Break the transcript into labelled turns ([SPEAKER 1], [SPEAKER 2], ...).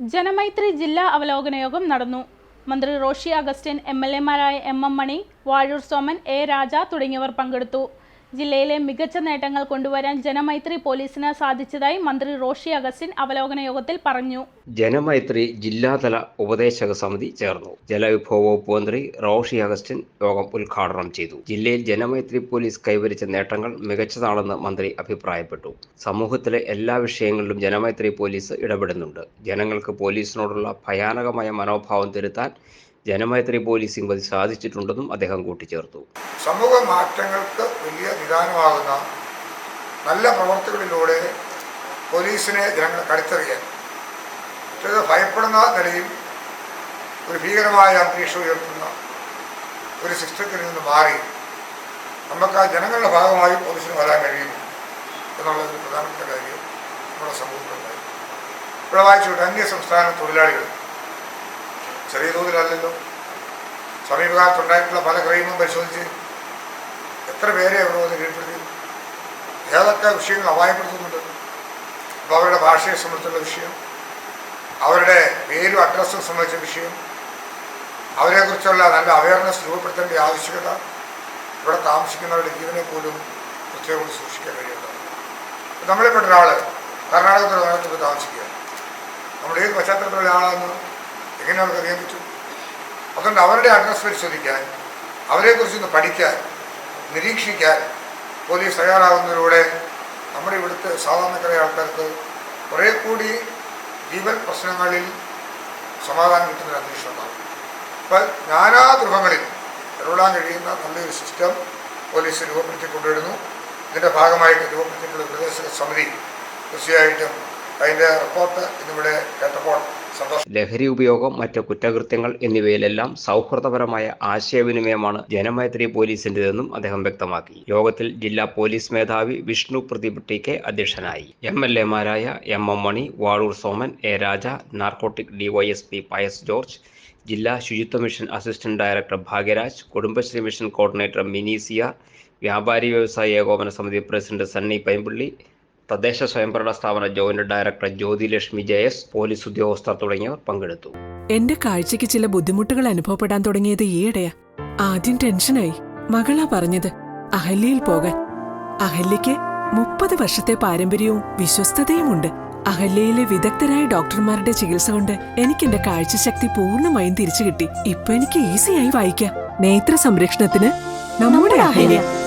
[SPEAKER 1] ജനമൈത്രി ജില്ലാ അവലോകന യോഗം നടന്നു. മന്ത്രി Roshi Augustine M L എമാരായ M M Mani Vazhoor Soman A Raja തുടങ്ങിയവർ പങ്കെടുത്തു. ജില്ലയിലെ മികച്ച നേട്ടങ്ങൾ കൊണ്ടുവരാൻ ജനമൈത്രി പോലീസിന് സാധിച്ചതായി മന്ത്രി റോഷി അഗസ്റ്റിൻ അവലോകന യോഗത്തിൽ പറഞ്ഞു.
[SPEAKER 2] ജനമൈത്രി ജില്ലാതല ഉപദേശക സമിതി ചേർന്നു. ജലവിഭവ വകുപ്പ് മന്ത്രി റോഷി അഗസ്റ്റിൻ യോഗം ഉദ്ഘാടനം ചെയ്തു. ജില്ലയിൽ ജനമൈത്രി പോലീസ് കൈവരിച്ച നേട്ടങ്ങൾ മികച്ചതാണെന്ന് മന്ത്രി അഭിപ്രായപ്പെട്ടു. സമൂഹത്തിലെ എല്ലാ വിഷയങ്ങളിലും ജനമൈത്രി പോലീസ് ഇടപെടുന്നുണ്ട്. ജനങ്ങൾക്ക് പോലീസിനോടുള്ള ഭയാനകമായ മനോഭാവം തിരുത്താൻ ജനമൈത്രി പോലീസിംഗ് വഴി സാധിച്ചിട്ടുണ്ടെന്നും അദ്ദേഹം കൂട്ടിച്ചേർത്തു.
[SPEAKER 3] സമൂഹ മാറ്റങ്ങൾക്ക് വലിയ നിദാനമാകുന്ന നല്ല പ്രവർത്തികളിലൂടെ പോലീസിനെ ജനങ്ങൾ കടുത്തെറിയാൻ ഭയപ്പെടുന്ന നിലയിൽ ഒരു ഭീകരമായ അന്തരീക്ഷം ഉയർത്തുന്ന ഒരു സിസ്റ്റത്തിൽ നിന്ന് മാറി നമുക്ക് ആ ജനങ്ങളുടെ ഭാഗമായി പോലീസിന് വരാൻ കഴിയും എന്നുള്ളത് പ്രധാനപ്പെട്ട കാര്യം നമ്മുടെ സമൂഹത്തിലുണ്ടായി ഇവിടെ വായിച്ചുകൊണ്ട് അന്യ സംസ്ഥാന തൊഴിലാളികൾ ചെറിയ തോതിലല്ലല്ലോ. സമീപകാലത്തുണ്ടായിട്ടുള്ള പല ക്രൈമും പരിശോധിച്ച് എത്ര പേരെ വന്ന് കീഴ്പ്പെടുത്തി? ഏതൊക്കെ വിഷയങ്ങൾ അപായപ്പെടുത്തുന്നുണ്ട്? അപ്പോൾ അവരുടെ ഭാഷയെ സംബന്ധിച്ചുള്ള വിഷയം അവരുടെ പേരും അഡ്രസ്സും സംബന്ധിച്ച വിഷയം അവരെക്കുറിച്ചുള്ള നല്ല അവയർനെസ് രൂപപ്പെടുത്തേണ്ട ആവശ്യകത ഇവിടെ താമസിക്കുന്നവരുടെ ജീവനെ പോലും പ്രത്യേകം സൂക്ഷിക്കാൻ കഴിയുന്നുണ്ട് നമ്മളിൽപ്പെട്ട ഒരാൾ കർണാടകത്തിൽ നഗരത്തിൽ താമസിക്കുക നമ്മൾ ഏത് പശ്ചാത്തലത്തിലുള്ള ആളാണെന്ന് എങ്ങനെ അവർക്ക് അറിയാൻ പറ്റും? അതുകൊണ്ട് അവരുടെ അഡ്രസ് പരിശോധിക്കാൻ അവരെക്കുറിച്ചൊന്ന് പഠിക്കാൻ നിരീക്ഷിക്കാൻ പോലീസ് തയ്യാറാകുന്നതിലൂടെ നമ്മുടെ ഇവിടുത്തെ സാധാരണക്കാരായ ആൾക്കാർക്ക് കുറേ കൂടി ജീവൻ പ്രശ്നങ്ങളിൽ സമാധാനം കിട്ടുന്ന ഒരു അന്തരീക്ഷം ഉണ്ടാകും. അപ്പം നാനാ ഗൃഹങ്ങളിൽ ഇടപെടാൻ കഴിയുന്ന നല്ലൊരു സിസ്റ്റം പോലീസ് രൂപപ്പെടുത്തി കൊണ്ടുവരുന്നു ഇതിന്റെ ഭാഗമായിട്ട് രൂപപ്പെടുത്തിയിട്ടുള്ള പ്രദേശ സമിതി തീർച്ചയായിട്ടും അതിന്റെ റിപ്പോർട്ട് ഇന്നിവിടെ കേട്ടപ്പോൾ
[SPEAKER 2] ലഹരി ഉപയോഗം മറ്റ് കുറ്റകൃത്യങ്ങൾ എന്നിവയിലെല്ലാം സൗഹൃദപരമായ ആശയവിനിമയമാണ് ജനമൈത്രി പോലീസിന്റേതെന്നും അദ്ദേഹം വ്യക്തമാക്കി. യോഗത്തിൽ ജില്ലാ പോലീസ് മേധാവി വിഷ്ണു പ്രദീപ് ടി കെ അധ്യക്ഷനായി. M L എമാരായ M M Mani Valoor Soman A Raja narcotic DYSP Pius George ജില്ലാ ശുചിത്വ mission assistant director Bhagyaraj Kudumbashree mission coordinator മിനീസിയ വ്യാപാരി വ്യവസായ ഏകോപന സമിതി പ്രസിഡന്റ് സണ്ണി പൈമ്പള്ളി തദ്ദേശ സ്വയംഭരണ സ്ഥാപന ജോയിന്റ് ഡയറക്ടർ ജ്യോതി ലക്ഷ്മി ജയസ് പോലീസ് ഉദ്യോഗസ്ഥർ തുടങ്ങിയവർ പങ്കെടുത്തു.
[SPEAKER 4] എന്റെ കാഴ്ചയ്ക്ക് ചില ബുദ്ധിമുട്ടുകൾ അനുഭവപ്പെടാൻ തുടങ്ങിയത് ഈയിടെയാ. ആദ്യം ടെൻഷനായി. മകളാ പറഞ്ഞത് അഹല്യയിൽ പോകാൻ. അഹല്യയ്ക്ക് മുപ്പത് വർഷത്തെ പാരമ്പര്യവും വിശ്വസ്തതയുമുണ്ട്. അഹല്യയിലെ വിദഗ്ധരായ ഡോക്ടർമാരുടെ ചികിത്സ കൊണ്ട് എനിക്ക് എന്റെ കാഴ്ചശക്തി പൂർണമായും തിരിച്ചു കിട്ടി ഇപ്പൊ എനിക്ക് ഈസിയായി വായിക്കാം. നേത്ര സംരക്ഷണത്തിന് നമ്മുടെ Ahalya.